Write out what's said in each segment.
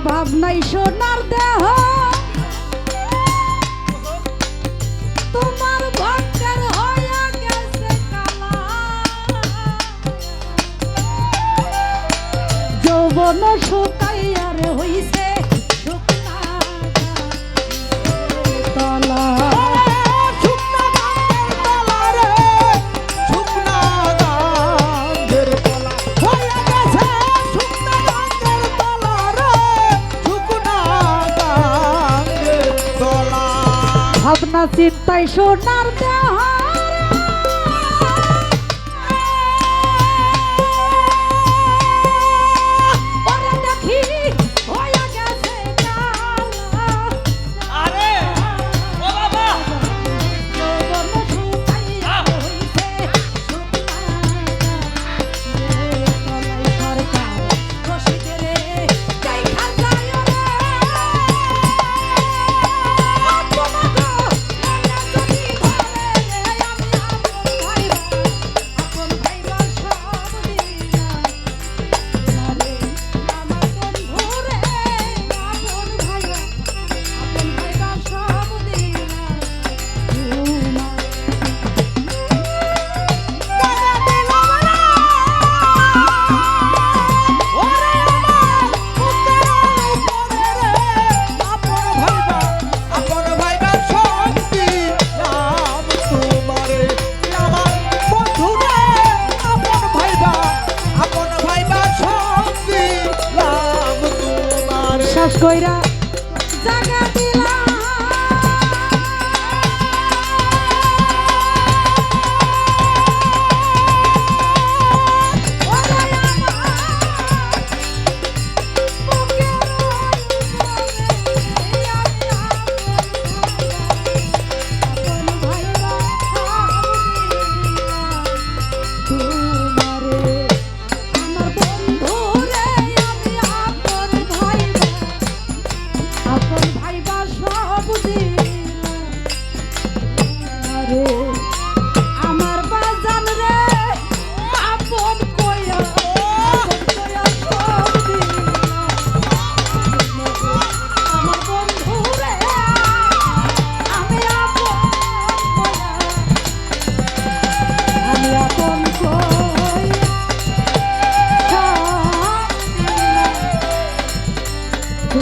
অভাব নাই সোনার দেহ। তোমার ভক্তের হয়ে গেছে কালা। যৌবন সুতা ভাবনা চিন্তায় সোনার দেহা কইরা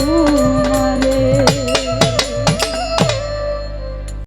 ooh.